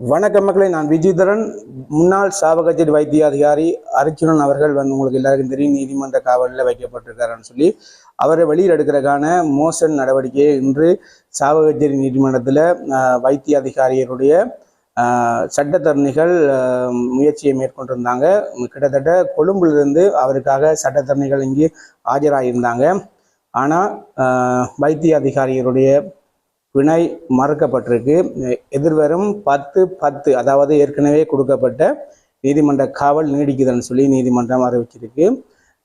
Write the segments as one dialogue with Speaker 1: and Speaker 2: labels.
Speaker 1: வணக்கம் மக்களை நான் விஜயதரன். முன்னாள் சாவகச்சேரி வைத்திய அதிகாரி அர்ச்சுனன் அவர்கள் வந்து உங்களுக்கு எல்லாருக்கும் தெரியும் நீதிமன்ற காவலில் வைக்கப்பட்டிருக்காருன்னு சொல்லி அவரை வெளியில் எடுக்கிறதுக்கான மோசன் நடவடிக்கையை இன்று சாவகச்சேரி நீதிமன்றத்தில் வைத்திய அதிகாரியருடைய சட்டத்தரணிகள் முயற்சியை மேற்கொண்டிருந்தாங்க. கிட்டத்தட்ட கொழும்பிலிருந்து அவருக்காக சட்டத்தரணிகள் இங்கே ஆஜராகியிருந்தாங்க ஆனால் வைத்திய அதிகாரியருடைய பிணை மறுக்கப்பட்டிருக்கு. எதிர்வரும் பத்து பத்து அதாவது ஏற்கனவே கொடுக்கப்பட்ட நீதிமன்ற காவல் நீடிக்குதுன்னு சொல்லி நீதிமன்றம் அறிவிச்சிருக்கு.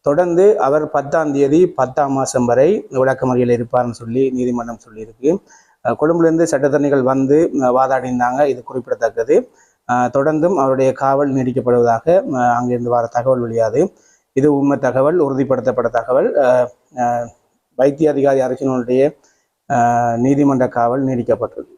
Speaker 1: தொடர்ந்து அவர் பத்தாம் தேதி பத்தாம் மாதம் வரை விளக்கமறியல் இருப்பார்னு சொல்லி நீதிமன்றம் சொல்லியிருக்கு. கொழும்புலேருந்து சட்டத்தரணிகள் வந்து வாதாடினாங்க இது குறிப்பிடத்தக்கது. தொடர்ந்தும் அவருடைய காவல் நீடிக்கப்படுவதாக அங்கிருந்து வர தகவல் வெளியாது. இது உண்மை தகவல் உறுதிப்படுத்தப்பட்ட தகவல். வைத்திய அதிகாரி அரசினுடைய நீதிமன்ற காவல் நீடிக்கப்பட்டது.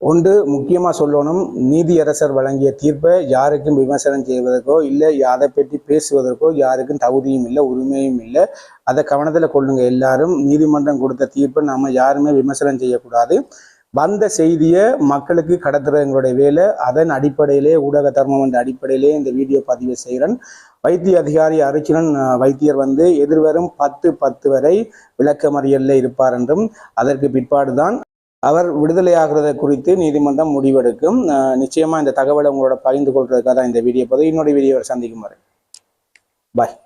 Speaker 1: ஒன்று முக்கியமாக சொல்லணும் நீதியரசர் வழங்கிய தீர்ப்பை யாருக்கும் விமர்சனம் செய்வதற்கோ இல்லை அதை பற்றி பேசுவதற்கோ யாருக்கும் தகுதியும் இல்லை உரிமையும் இல்லை. அதை கவனத்தில் கொள்ளுங்க. எல்லாரும் நீதிமன்றம் கொடுத்த தீர்ப்பை நம்ம யாருமே விமர்சனம் செய்யக்கூடாது. வந்த செய்தியை மக்களுக்கு கடத்துற எங்களுடைய வேலை அதன் அடிப்படையிலே ஊடக தர்மம் என்ற அடிப்படையிலே இந்த வீடியோ பதிவு செய்கிறேன். வைத்திய அதிகாரி அரிச்சனன் வைத்தியர் வந்து எதிர்வரும் பத்து பத்து வரை விளக்கமறியலில் இருப்பார் என்றும் அதற்கு பிற்பாடுதான் அவர் விடுதலையாகிறத குறித்து நீதிமன்றம் முடிவெடுக்கும். நிச்சயமாக நிச்சயமா இந்த தகவலை உங்களோட பகிர்ந்து கொள்றதுக்காக தான் இந்த வீடியோ பதிவு இன்னொரு வீடியோவை சந்திக்கும் வரை. பாய்